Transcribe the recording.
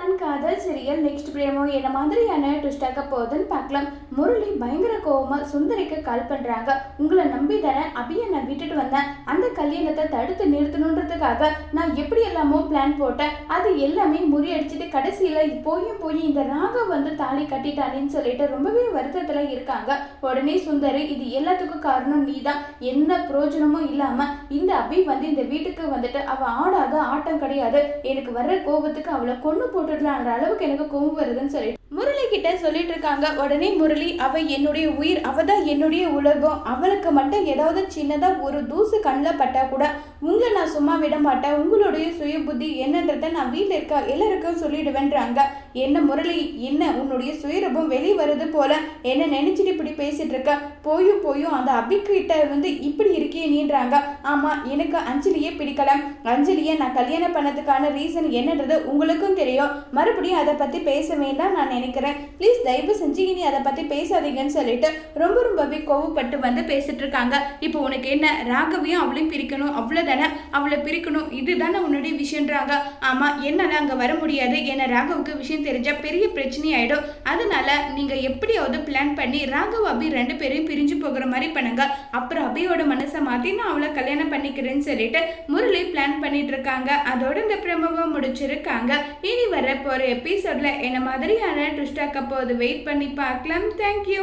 and காதல் serial next பிரேமோ என்ன மாதிரியான ட்விஸ்டாக்க போகுதுன்னு பார்க்கலாம். முரளி பயங்கர கோபமாக சுந்தரிக்கு கால் பண்ணுறாங்க உங்களை நம்பி தானே அபியை நான் விட்டுட்டு வந்தேன். அந்த கல்யாணத்தை தடுத்து நிறுத்தணுன்றதுக்காக நான் எப்படி எல்லாமோ பிளான் போட்டேன். அது எல்லாமே முறியடிச்சிட்டு கடைசியில் போயும் போய் இந்த ராகவ் வந்து தாலி கட்டிட்டானேன்னு சொல்லிட்டு ரொம்பவே வருத்தத்தில் இருக்காங்க. உடனே சுந்தரி இது எல்லாத்துக்கும் காரணம் நீதான். என்ன பிரயோஜனமும் இல்லாமல் இந்த அபி வந்து இந்த வீட்டுக்கு வந்துட்டு அவள் ஆடாத ஆட்டம் கிடையாது. எனக்கு வர்ற கோபத்துக்கு அவளை கொண்டு போட்டுடலான்ற அளவுக்கு எனக்கு கோபம் வருதுன்னு சொல்லி முரளி கிட்ட சொல்லிட்டு இருக்காங்க உடனே முரளி அவ என்னுடைய உயிர் அவ தான் என்னுடைய உலகம். அவளுக்கு மட்டும் ஏதாவது சின்னதா ஒரு தூசு கண்ணில் பட்டா கூட உங்களை நான் சும்மா விட மாட்டேன். உங்களுடைய சுய புத்தி என்னன்றத நான் வீட்டில் இருக்க எல்லாருக்கும் சொல்லிடுவேன்றாங்க. என்ன முரளி என்ன? உன்னுடைய சுயரூபம் வெளியே வருது போல. என்ன நினைச்சிட்டு இப்படி பேசிட்டு இருக்க போயும் போயும் அந்த அபிக்கிட்ட வந்து இப்படி இருக்கே நீன்றாங்க ஆமா எனக்கு அஞ்சலியே பிடிக்கல. அஞ்சலியை நான் கல்யாணம் பண்ணதுக்கான ரீசன் என்னன்றது உங்களுக்கும் தெரியும். மறுபடியும் அதை பத்தி பேச வேண்டாம் நான் நினைக்கிறேன். ப்ளீஸ் தயவு செஞ்சு இனி அதை பற்றி பேசாதீங்கன்னு சொல்லிட்டு ரொம்ப ரொம்பவே கோவப்பட்டு வந்து பேசிட்டு இருக்காங்க. இப்போ உனக்கு என்ன? ராகவையும் அவளையும் பிரிக்கணும். அவ்வளோதானே அவளை பிரிக்கணும். இதுதானே உன்னுடைய விஷயன்றாங்க. ஆமாம் என்னால் அங்கே வர முடியாது. ஏன்னா ராகவுக்கு விஷயம் தெரிஞ்சால் பெரிய பிரச்சனை ஆகிடும் அதனால நீங்கள் எப்படியாவது பிளான் பண்ணி ராகவ் அபி ரெண்டு பேரையும் பிரிஞ்சு போகிற மாதிரி பண்ணுங்க. அப்புறம் அபியோட மனசை மாற்றி நான் அவளை கல்யாணம் பண்ணிக்கிறேன்னு சொல்லிட்டு முரளி பிளான் பண்ணிட்டு இருக்காங்க. அதோட இந்த பிரமவை முடிச்சிருக்காங்க. இனி வர போகிற எபிசோடில் என்ன மாதிரியான ட்விஸ்டாக்க அது வெயிட் பண்ணி பார்க்கலாம். தேங்க்யூ